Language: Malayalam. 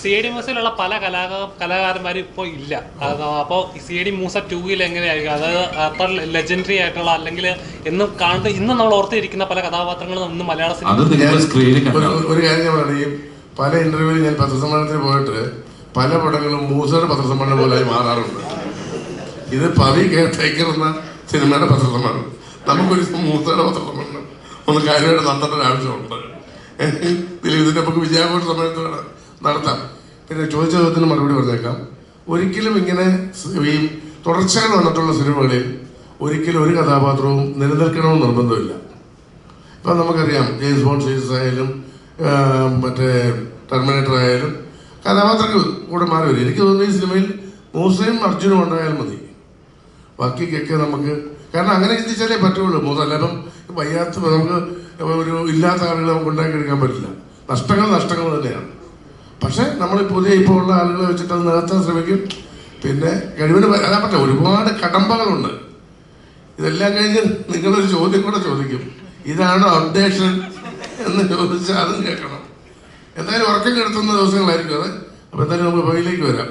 സി ഡി മൂസയിലുള്ള പല കലാക കലാകാരന്മാരും ഇപ്പോൾ ഇല്ല. അപ്പോൾ സി ഡി മൂസ ടൂയിൽ എങ്ങനെയായിരിക്കും? അതായത് അത്ര ലെജൻഡറി ആയിട്ടുള്ള അല്ലെങ്കിൽ എന്നും കാണുന്ന ഇന്ന് നമ്മൾ ഓർത്തിരിക്കുന്ന പല കഥാപാത്രങ്ങളും ഇന്ന് മലയാള സിനിമ ഒരു ഒരു കാര്യം പറയും പല ഇന്റർവ്യൂവിൽ ഞാൻ പത്രസമ്മേളനത്തിൽ പോയിട്ട് പല പടങ്ങളും മൂസയുടെ പത്രസമ്മേളനം പോലായി മാറാറുണ്ട്. ഇത് പവി കേട്ടേക്കുന്ന എന്ന സിനിമയുടെ പത്രസമ്മേളനം. നമുക്കൊരു മൂസയുടെ പത്രസമ്മേളനം. ഒന്ന് കാര്യമായിട്ട് നടത്തേണ്ട ഒരു ആവശ്യമുണ്ട് ഇതിന്റെ നമുക്ക് വിജയാഘോഷ സമയത്ത് വേണം. നടത്താം. പിന്നെ ചോദിച്ച ചോദ്യത്തിന് മറുപടി പറഞ്ഞേക്കാം. ഒരിക്കലും ഇങ്ങനെ ഈ തുടർച്ചയായി വന്നിട്ടുള്ള സിനിമകളിൽ ഒരിക്കലും ഒരു കഥാപാത്രവും നിലനിൽക്കണമെന്ന് നിർബന്ധമില്ല. ഇപ്പം നമുക്കറിയാം ജെയിംസ് ബോൺ സീരീസ് ആയാലും മറ്റേ ടെർമിനേറ്റർ ആയാലും കഥാപാത്രങ്ങൾ കൂടെ മാറി വരും. എനിക്ക് തോന്നുന്നു ഈ സിനിമയിൽ മൂസയും അർജുനും ഉണ്ടായാൽ മതി. ബാക്കിക്കൊക്കെ നമുക്ക് കാരണം അങ്ങനെ ചിന്തിച്ചാലേ പറ്റുള്ളൂ. മൂന്ന് അല്ലപ്പം വയ്യാത്ത നമുക്ക് ഒരു ഇല്ലാത്ത ആളുകളെ നമുക്ക് ഉണ്ടാക്കിയെടുക്കാൻ പറ്റില്ല. നഷ്ടങ്ങൾ നഷ്ടങ്ങൾ തന്നെയാണ്. പക്ഷെ നമ്മൾ പുതിയ ഇപ്പോൾ ഉള്ള ആളുകളെ വെച്ചിട്ട് അത് നികത്താൻ ശ്രമിക്കും. പിന്നെ കഴിവിന് അതാ പറ്റില്ല ഒരുപാട് കടമ്പകളുണ്ട്. ഇതെല്ലാം കഴിഞ്ഞ് നിങ്ങളൊരു ചോദ്യം കൂടെ ചോദിക്കും. ഇതാണ് അപ്ഡേഷൻ എന്ന് ചോദിച്ചാൽ അതും കേൾക്കണം. എന്തായാലും ഉറക്കം കെടുത്തുന്ന ദിവസങ്ങളായിരിക്കും അത്. അപ്പം എന്തായാലും നമുക്ക് ഭയിലേക്ക് വരാം.